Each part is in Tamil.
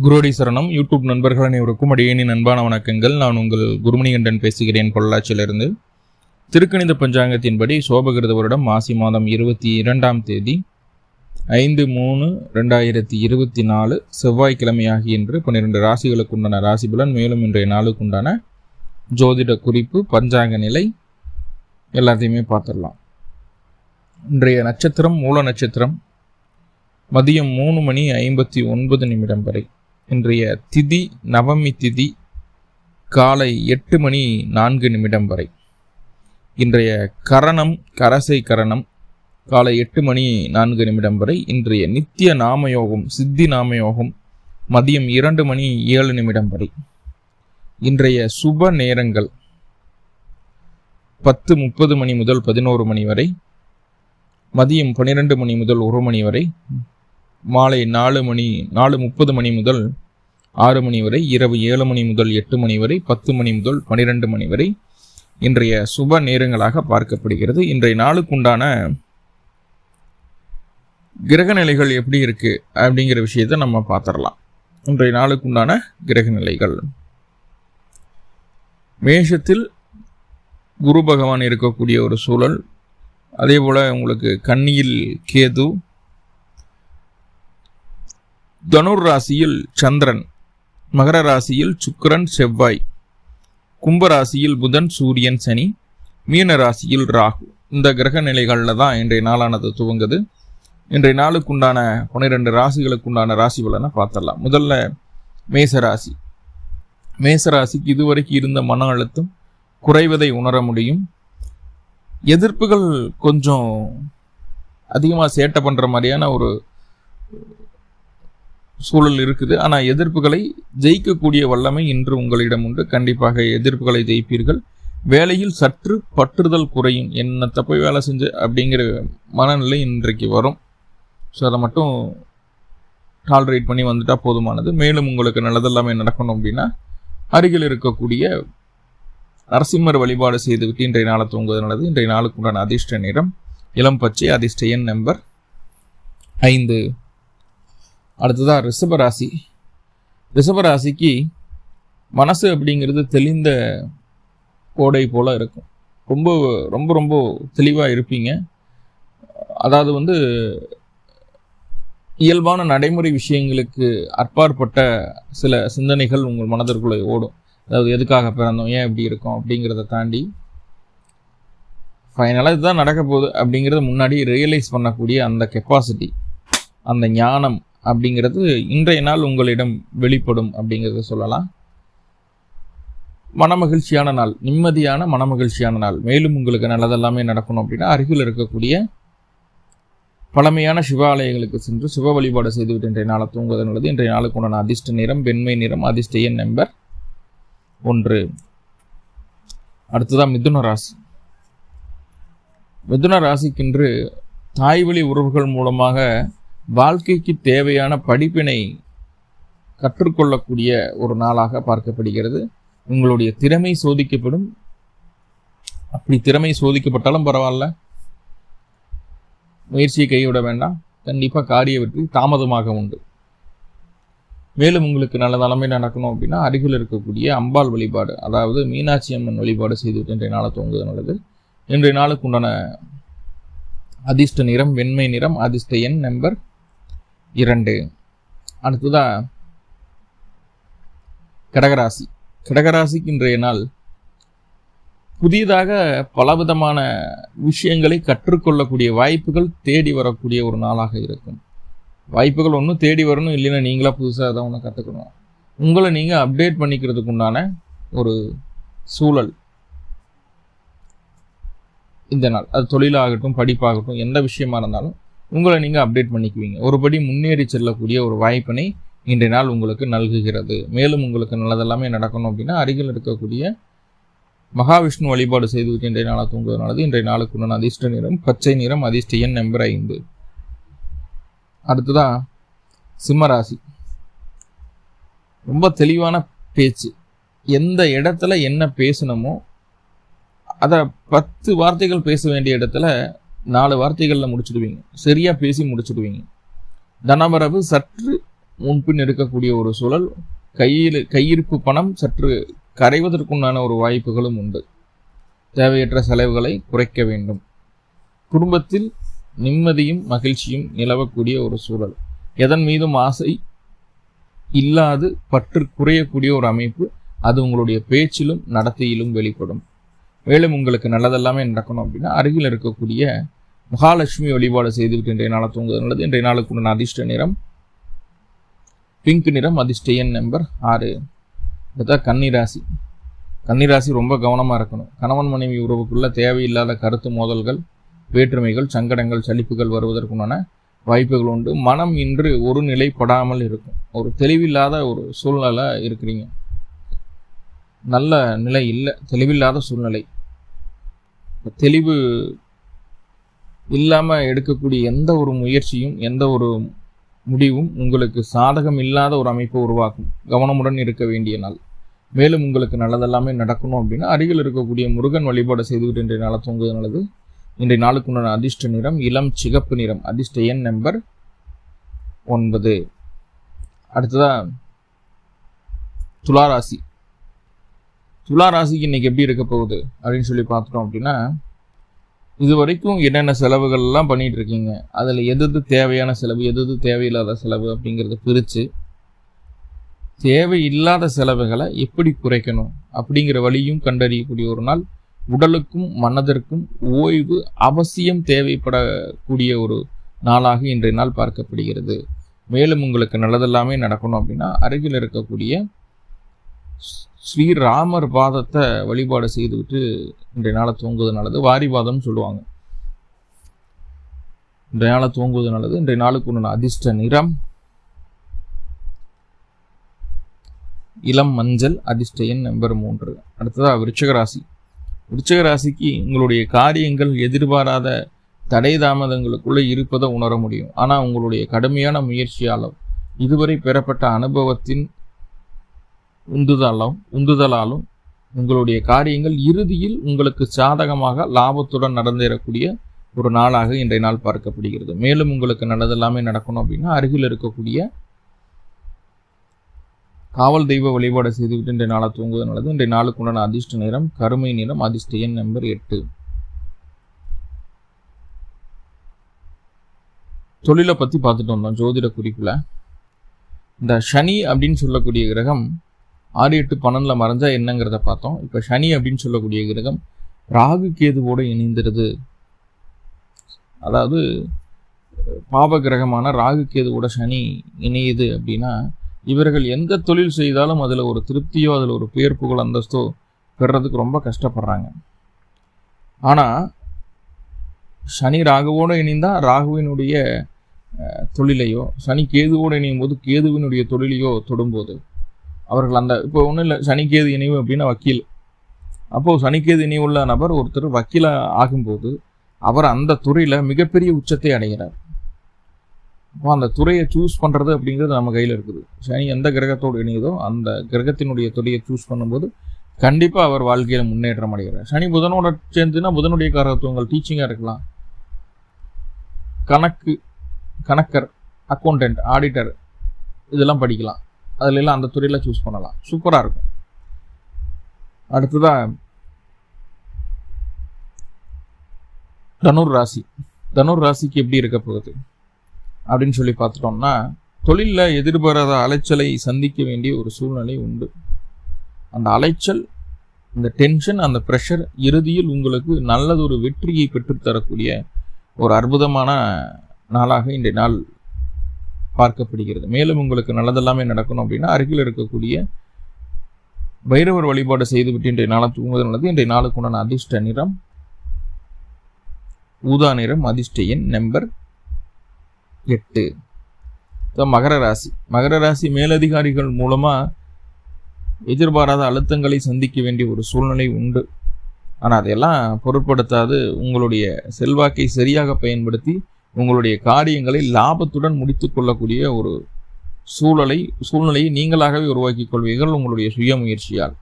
குருடி சரணம். யூடியூப் நண்பர்கள் அனைவருக்கும் அடியேனின் அன்பான வணக்கங்கள். நான் உங்கள் குருமணிகண்டன் பேசுகிறேன் பொள்ளாச்சியிலிருந்து. திருக்கணித பஞ்சாங்கத்தின்படி சோபகிருத வருடம் மாசி மாதம் இருபத்தி இரண்டாம் தேதி ஐந்து மூணு ரெண்டாயிரத்தி இருபத்தி நாலு செவ்வாய்க்கிழமையாகி இன்று பன்னிரெண்டு ராசிகளுக்கு உண்டான ராசி பலன் மேலும் இன்றைய நாளுக்கு உண்டான ஜோதிட குறிப்பு பஞ்சாங்க நிலை எல்லாத்தையுமே பார்த்துடலாம். இன்றைய நட்சத்திரம் மூல நட்சத்திரம் மதியம் மூணு மணி ஐம்பத்தி ஒன்பது நிமிடம் வரை. இன்றைய திதி நவமி திதி காலை எட்டு மணி நான்கு நிமிடம் வரை. இன்றைய கரணம் கரசை கரணம் காலை எட்டு மணி நான்கு நிமிடம் வரை. இன்றைய நித்திய நாமயோகம் சித்தி நாமயோகம் மதியம் இரண்டு மணி ஏழு நிமிடம் வரை. இன்றைய சுப நேரங்கள் பத்து முப்பது மணி முதல் பதினோரு மணி வரை. மதியம் பன்னிரெண்டு மணி முதல் ஒரு மணி வரை. மாலை நாலு மணி நாலு முப்பது மணி முதல் ஆறு மணி வரை இரவு ஏழு மணி முதல் எட்டு மணி வரை பத்து மணி முதல் பனிரெண்டு மணி வரை இன்றைய சுப நேரங்களாக பார்க்கப்படுகிறது. இன்றைய நாளுக்குண்டான கிரக நிலைகள் எப்படி இருக்கு அப்படிங்கிற விஷயத்தை நம்ம பார்த்துடலாம். இன்றைய நாளுக்குண்டான கிரக நிலைகள். மேஷத்தில் குரு பகவான் இருக்கக்கூடிய ஒரு சூழல். அதே போல் உங்களுக்கு கன்னியில் கேது தனுர் ராசியில் சந்திரன் மகர ராசியில் சுக்கரன் செவ்வாய் கும்ப ராசியில் புதன் சூரியன் சனி மீன ராசியில் ராகு. இந்த கிரக நிலைகளில் தான் இன்றைய நாளானது துவங்குது. இன்றைய நாளுக்குண்டான பன்னிரெண்டு ராசிகளுக்குண்டான ராசி பலனை பார்த்தரலாம் முதல்ல மேச ராசி. மேச ராசிக்கு இதுவரைக்கும் இருந்த மன அழுத்தம் குறைவதை உணர முடியும். எதிர்ப்புகள் கொஞ்சம் அதிகமாக சேட்டை பண்ணுற மாதிரியான ஒரு சூழல் இருக்குது. ஆனால் எதிர்ப்புகளை ஜெயிக்கக்கூடிய வல்லமை இன்று உங்களிடம் உண்டு. கண்டிப்பாக எதிர்ப்புகளை ஜெயிப்பீர்கள். வேலையில் சற்று பற்றுதல் குறையும். என்ன தப்பை வேலை செஞ்சு அப்படிங்கிற மனநிலை இன்றைக்கு வரும். ஸோ அதை மட்டும் டாலரேட் பண்ணி வந்துட்டால் போதுமானது. மேலும் உங்களுக்கு நல்லதெல்லாமே நடக்கணும் அப்படின்னா அருகில் இருக்கக்கூடிய நரசிம்மர் வழிபாடு செய்துவிட்டு இன்றைய நாளை தூங்குவது நல்லது. இன்றைய நாளுக்கு உண்டான அதிர்ஷ்ட நிறம் இளம் பச்சை அதிர்ஷ்ட எண் நம்பர் ஐந்து. அடுத்ததாக ரிஷபராசி ரிஷபராசிக்கு மனசு அப்படிங்கிறது தெளிந்த கோடை போல் இருக்கும். ரொம்ப ரொம்ப ரொம்ப தெளிவாக இருப்பீங்க. அதாவது வந்து இயல்பான நடைமுறை விஷயங்களுக்கு அற்பாற்பட்ட சில சிந்தனைகள் உங்கள் மனதிற்குள்ளே ஓடும். அதாவது எதுக்காக பிறந்தோம் ஏன் இப்படி இருக்கோம் அப்படிங்கிறத தாண்டி ஃபைனலாக இதுதான் நடக்க போகுது அப்படிங்கிறத முன்னாடி ரியலைஸ் பண்ணக்கூடிய அந்த கெப்பாசிட்டி அந்த ஞானம் அப்படிங்கிறது இன்றைய நாள் உங்களிடம் வெளிப்படும் அப்படிங்கிறத சொல்லலாம். மனமகிழ்ச்சியான நாள் நிம்மதியான மனமகிழ்ச்சியான நாள். மேலும் உங்களுக்கு நல்லதெல்லாமே நடக்கணும் அப்படின்னா அருகில் இருக்கக்கூடிய பழமையான சிவாலயங்களுக்கு சென்று சிவ வழிபாடு செய்துவிட்டு இன்றைய நாளை தூங்குவது நல்லது இன்றைய நாளுக்கு உண்டான அதிர்ஷ்ட நிறம் வெண்மை நிறம் அதிர்ஷ்ட எண் நம்பர் ஒன்று. அடுத்ததான் மிதுன ராசி. மிதுன ராசிக்கென்று தாய்வழி உறவுகள் மூலமாக வாழ்க்கைக்கு தேவையான படிப்பினை கற்றுக்கொள்ளக்கூடிய ஒரு நாளாக பார்க்கப்படுகிறது. உங்களுடைய திறமை சோதிக்கப்படும். அப்படி திறமை சோதிக்கப்பட்டாலும் பரவாயில்ல. முயற்சியை கைவிட வேண்டாம். கண்டிப்பாக காரிய வெற்றி தாமதமாக உண்டு. மேலும் உங்களுக்கு நல்ல நிலைமை நடக்கணும் அப்படின்னா அருகில் இருக்கக்கூடிய அம்பாள் வழிபாடு அதாவது மீனாட்சி அம்மன் வழிபாடு செய்துவிட்டு இன்றைய நாளை தூங்குவது நல்லது. இன்றைய நாளுக்கு உண்டான அதிர்ஷ்ட நிறம் வெண்மை நிறம் அதிர்ஷ்ட எண் நம்பர் இரண்டு. அடுத்ததாக கடகராசி. கடகராசிக்கு இன்றைய நாள் புதியதாக பலவிதமான விஷயங்களை கற்றுக்கொள்ளக்கூடிய வாய்ப்புகள் தேடி வரக்கூடிய ஒரு நாளாக இருக்கும். வாய்ப்புகள் ஒன்றும் தேடி வரணும் இல்லைன்னா நீங்களாக புதுசாக தான் ஒன்று கற்றுக்கணும் உங்களை நீங்கள் அப்டேட் பண்ணிக்கிறதுக்கு உண்டான ஒரு சூழல் இந்த நாள். அது தொழிலாகட்டும் படிப்பாகட்டும் எந்த விஷயமா இருந்தாலும் உங்களை நீங்கள் அப்டேட் பண்ணிக்குவீங்க. ஒருபடி முன்னேறி செல்லக்கூடிய ஒரு வாய்ப்பினை இன்றைய நாள் உங்களுக்கு நல்குகிறது. மேலும் உங்களுக்கு நல்லதெல்லாமே நடக்கணும் அப்படின்னா அருகில் இருக்கக்கூடிய மகாவிஷ்ணு வழிபாடு செய்துவிட்டு இன்றைய நாளாக தூங்குவதனாலது இன்றைய நாளுக்கு உண்டான அதிர்ஷ்ட நிறம் பச்சை நிறம் அதிர்ஷ்ட எண் நம்பர் ஐந்து. அடுத்ததா சிம்மராசி. ரொம்ப தெளிவான பேச்சு. எந்த இடத்துல என்ன பேசணுமோ அதை பத்து வார்த்தைகள் பேச வேண்டிய இடத்துல நாலு வார்த்தைகளில் முடிச்சுடுவீங்க. சரியாக பேசி முடிச்சுடுவீங்க. தனவரவு சற்று முன்பின் இருக்கக்கூடிய ஒரு சூழல் கையில் கையிருப்பு பணம் சற்று கரைவதற்குண்டான ஒரு வாய்ப்புகளும் உண்டு. தேவையற்ற செலவுகளை குறைக்க வேண்டும். குடும்பத்தில் நிம்மதியும் மகிழ்ச்சியும் நிலவக்கூடிய ஒரு சூழல். எதன் மீதும் ஆசை இல்லாது பற்று குறையக்கூடிய ஒரு அமைப்பு அது உங்களுடைய பேச்சிலும் நடத்தையிலும் வெளிப்படும். மேலும் உங்களுக்கு நல்லதெல்லாமே நடக்கணும் அப்படின்னா அருகில் இருக்கக்கூடிய மகாலட்சுமி வழிபாடு செய்துவிட்டு இன்றைய நாளை தூங்குவது நல்லது. இன்றைய நாளுக்குண்டான அதிர்ஷ்ட நிறம் பிங்க் நிறம் அதிர்ஷ்ட எண் நம்பர் ஆறு. அடுத்தா கன்னிராசி. கன்னிராசி ரொம்ப கவனமாக இருக்கணும். கணவன் மனைவி உறவுக்குள்ளே தேவையில்லாத கருத்து மோதல்கள் வேற்றுமைகள் சங்கடங்கள் சலிப்புகள் வருவதற்குண்டான வாய்ப்புகள் உண்டு. மனம் இன்று ஒரு நிலைப்படாமல் இருக்கும். ஒரு தெளிவில்லாத ஒரு சூழ்நிலை இருக்கிறீங்க. நல்ல நிலை இல்லை. தெளிவில்லாத சூழ்நிலை. தெளிவு இல்லாமல் எடுக்கக்கூடிய எந்த ஒரு முயற்சியும் எந்த ஒரு முடிவும் உங்களுக்கு சாதகம் இல்லாத ஒரு அமைப்பை உருவாக்கும். கவனமுடன் இருக்க வேண்டிய நாள். மேலும் உங்களுக்கு நல்லதெல்லாமே நடக்கணும் அப்படின்னா அருகில் இருக்கக்கூடிய முருகன் வழிபாடு செய்துவிட்டு இன்றைய நாளை தூங்குவது நல்லது. இன்றைய நாளுக்குண்டான அதிர்ஷ்ட நிறம் இளம் சிகப்பு நிறம். அதிர்ஷ்ட எண் நம்பர் ஒன்பது. அடுத்ததாக துளாராசி துளாராசிக்கு இன்றைக்கி எப்படி இருக்க போகுது அப்படின்னு சொல்லி பார்த்துட்டோம் அப்படின்னா இது வரைக்கும் என்னென்ன செலவுகள்லாம் பண்ணிகிட்ருக்கீங்க இருக்கீங்க? அதில் எது எது தேவையான செலவு எது எது தேவையில்லாத செலவு அப்படிங்கிறத பிரித்து தேவையில்லாத செலவுகளை எப்படி குறைக்கணும் அப்படிங்கிற வழியும் கண்டறியக்கூடிய ஒரு நாள் உடலுக்கும் மனதிற்கும் ஓய்வு அவசியம் தேவைப்படக்கூடிய ஒரு நாளாக இன்றைய நாள் பார்க்கப்படுகிறது. மேலும் உங்களுக்கு நல்லதெல்லாமே நடக்கணும் அப்படின்னா அருகில் இருக்கக்கூடிய ஸ்ரீராமர் பாதத்தை வழிபாடு செய்துவிட்டு இன்றைய நாளை தூங்குவது நல்லது. வாரிபாதம்னு சொல்லுவாங்க. இன்றைய நாளை தூங்குவது நல்லது. இன்றைய நாளுக்கு உண்டான அதிர்ஷ்ட நிறம் இளம் மஞ்சள் அதிர்ஷ்ட எண் நம்பர் மூன்று. அடுத்ததாக விருச்சகராசி. ராசி ராசிக்கு உங்களுடைய காரியங்கள் எதிர்பாராத தடை தாமதங்களுக்குள்ளே இருப்பதை உணர முடியும். ஆனால் உங்களுடைய கடுமையான முயற்சியாலும் இதுவரை பெறப்பட்ட அனுபவத்தின் உந்துதலும் உந்துதலாலும் உங்களுடைய காரியங்கள் இறுதியில் உங்களுக்கு சாதகமாக லாபத்துடன் நடந்தேறக்கூடிய ஒரு நாளாக இன்றைய நாள் பார்க்கப்படுகிறது. மேலும் உங்களுக்கு நல்லதெல்லாமே நடக்கணும் அப்படின்னா அருகில் இருக்கக்கூடிய காவல் தெய்வ வழிபாடு செய்துவிட்டு இன்றைய நாளை தூங்குவது நல்லது. இன்றைய நாளுக்கு உண்டான அதிர்ஷ்ட நிறம் கருமை நிறம் அதிர்ஷ்ட எண் நம்பர் எட்டு. தொழிலை பற்றி பார்த்துட்டு வந்தோம். ஜோதிட குறிப்பில். இந்த சனி அப்படின்னு சொல்லக்கூடிய கிரகம் ஆறு எட்டு பன்னெண்டில் மறைஞ்சா என்னங்கிறத பார்த்தோம். இப்போ சனி அப்படின்னு சொல்லக்கூடிய கிரகம் ராகு கேதுவோடு இணைந்திருது. அதாவது பாப கிரகமான ராகு கேதுவோட சனி இணையுது அப்படின்னா இவர்கள் எந்த தொழில் செய்தாலும் அதில் ஒரு திருப்தியோ அதில் ஒரு பேர் புகழ் அந்தஸ்தோ பெறதுக்கு ரொம்ப கஷ்டப்படுறாங்க. ஆனால் சனி ராகுவோடு இணைந்தால் ராகுவினுடைய தொழிலையோ சனி கேதுவோடு இணையும் போது கேதுவினுடைய தொழிலையோ தொடும்போது அவர்கள் அந்த இப்போ ஒன்றும் இல்லை சனிக்கேது இணைவு அப்படின்னா வக்கீல். அப்போது சனிக்கேது இணைவுள்ள நபர் ஒருத்தர் வக்கீலாக ஆகும்போது அவர் அந்த துறையில் மிகப்பெரிய உச்சத்தை அடைகிறார். அப்போ அந்த துறையை சூஸ் பண்ணுறது அப்படிங்கிறது நம்ம கையில் இருக்குது. சனி எந்த கிரகத்தோடு இணையுதோ அந்த கிரகத்தினுடைய துறையை சூஸ் பண்ணும்போது கண்டிப்பாக அவர் வாழ்க்கையில் முன்னேற்றம் அடைகிறார். சனி புதனோட சேர்ந்துன்னா புதனுடைய காரத்துவங்கள் டீச்சிங்காக இருக்கலாம். கணக்கு கணக்கர் அக்கௌண்டன்ட் ஆடிட்டர் இதெல்லாம் படிக்கலாம். அதில் எல்லாம் அந்த துறையில் சூஸ் பண்ணலாம். சூப்பராக இருக்கும். அடுத்ததாக தனுர் ராசி. தனுர் ராசிக்கு எப்படி இருக்க போகுது? அப்படின்னு சொல்லி பார்த்துட்டோம்னா தொழிலில் எதிர்பாராத அலைச்சலை சந்திக்க வேண்டிய ஒரு சூழ்நிலை உண்டு. அந்த அலைச்சல் இந்த டென்ஷன் அந்த ப்ரெஷர் இறுதியில் உங்களுக்கு நல்லதொரு வெற்றியை பெற்றுத்தரக்கூடிய ஒரு அற்புதமான நாளாக இன்றைய நாள் பார்க்கப்படுகிறது. மேலும் உங்களுக்கு நல்லதெல்லாமே நடக்கணும் அப்படின்னா அருகில் இருக்கக்கூடிய பைரவர் வழிபாடு செய்துவிட்டு இன்றைய நாளை தூங்குவது நல்லது. இன்றைய நாளுக்கு உண்டான அதிர்ஷ்ட நிறம் ஊதா நிறம் அதிர்ஷ்ட எண் நம்பர் எட்டு. மகர ராசி. மகர ராசி மேலதிகாரிகள் மூலமா எதிர்பாராத அழுத்தங்களை சந்திக்க வேண்டிய ஒரு சூழ்நிலை உண்டு. ஆனால் அதையெல்லாம் பொருட்படுத்தாது. உங்களுடைய செல்வாக்கை சரியாக பயன்படுத்தி உங்களுடைய காரியங்களை லாபத்துடன் முடித்து கொள்ளக்கூடிய ஒரு சூழலை சூழ்நிலையை நீங்களாகவே உருவாக்கி கொள்வீர்கள் உங்களுடைய சுய முயற்சியால்.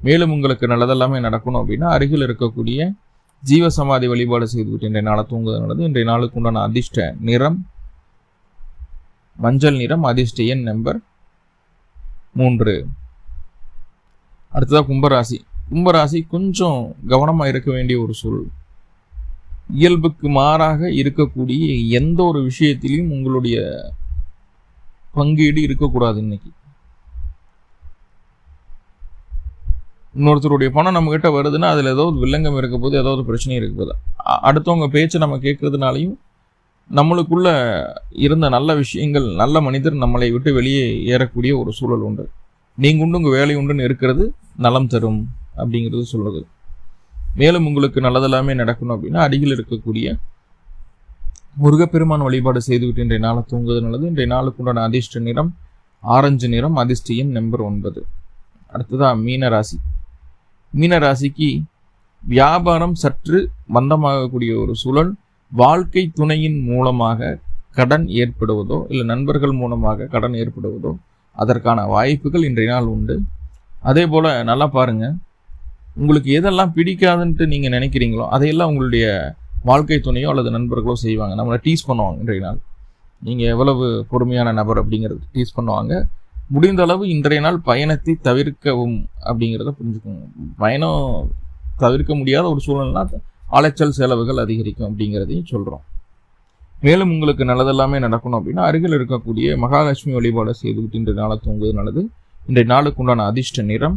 மேலும் உங்களுக்கு நல்லதெல்லாமே நடக்கணும் அப்படின்னா அருகில் இருக்கக்கூடிய ஜீவசமாதி வழிபாடு செய்துவிட்டு இன்றைய நாளை தூங்குவது நல்லது. இன்றைய நாளுக்கு உண்டான அதிர்ஷ்ட நிறம் மஞ்சள் நிறம் அதிர்ஷ்ட எண் நம்பர் மூன்று. அடுத்ததாக கும்பராசி. கும்பராசி கொஞ்சம் கவனமாக இருக்க வேண்டிய ஒரு சூழல். இயல்புக்கு மாறாக இருக்கக்கூடிய எந்த ஒரு விஷயத்திலையும் உங்களுடைய பங்கீடு இருக்கக்கூடாது இன்னைக்கு. இன்னொருத்தருடைய பணம் நம்மக்கிட்ட வருதுன்னா அதில் ஏதோ ஒரு வில்லங்கம் இருக்க போது ஏதோ ஒரு பிரச்சனை இருக்க போது. அடுத்தவங்க பேச்சை நம்ம கேட்கறதுனாலையும் நம்மளுக்குள்ள இருந்த நல்ல விஷயங்கள் நல்ல மனிதர் நம்மளை விட்டு வெளியே ஏறக்கூடிய ஒரு சூழல் உண்டு. நீங்க உண்டு உங்கள் வேலை உண்டுன்னு இருக்கிறது நலம் தரும் அப்படிங்கிறது சொல்றது. மேலும் உங்களுக்கு நல்லதெல்லாமே நடக்கணும் அப்படின்னா அருகில் இருக்கக்கூடிய முருகப்பெருமான் வழிபாடு செய்துவிட்டு இன்றைய நாளை தூங்குவது நல்லது. இன்றைய நாளுக்கு உண்டான அதிர்ஷ்ட நிறம் ஆரஞ்சு நிறம் அதிர்ஷ்டியம் நம்பர் ஒன்பது. அடுத்ததாக மீன ராசி மீன ராசிக்கு வியாபாரம் சற்று மந்தமாகக்கூடிய ஒரு சூழல். வாழ்க்கை துணையின் மூலமாக கடன் ஏற்படுவதோ இல்லை நண்பர்கள் மூலமாக கடன் ஏற்படுவதோ அதற்கான வாய்ப்புகள் இன்றைய நாள் உண்டு. அதே போல் நல்லா பாருங்கள் உங்களுக்கு எதெல்லாம் பிடிக்காதுன்ட்டு நீங்கள் நினைக்கிறீங்களோ அதையெல்லாம் உங்களுடைய வாழ்க்கை துணையோ அல்லது நண்பர்களோ செய்வாங்க. நம்மளை டீஸ் பண்ணுவாங்க இன்றைய நாள். நீங்கள் எவ்வளவு பொறுமையான நபர் அப்படிங்கிறது டீஸ் பண்ணுவாங்க. முடிந்த அளவு இன்றைய நாள் பயணத்தை தவிர்க்கவும் அப்படிங்கிறத புரிஞ்சுக்கோங்க. பயணம் தவிர்க்க முடியாத ஒரு சூழ்நிலைனா அலைச்சல் செலவுகள் அதிகரிக்கும் அப்படிங்கிறதையும் சொல்கிறோம் மேலும் உங்களுக்கு நல்லதெல்லாமே நடக்கணும் அப்படின்னா அருகில் இருக்கக்கூடிய மகாலட்சுமி வழிபாடு செய்துவிட்டு இன்றைய நாளை தூங்குவது நல்லது. இன்றைய நாளுக்கு உண்டான அதிர்ஷ்ட நிறம்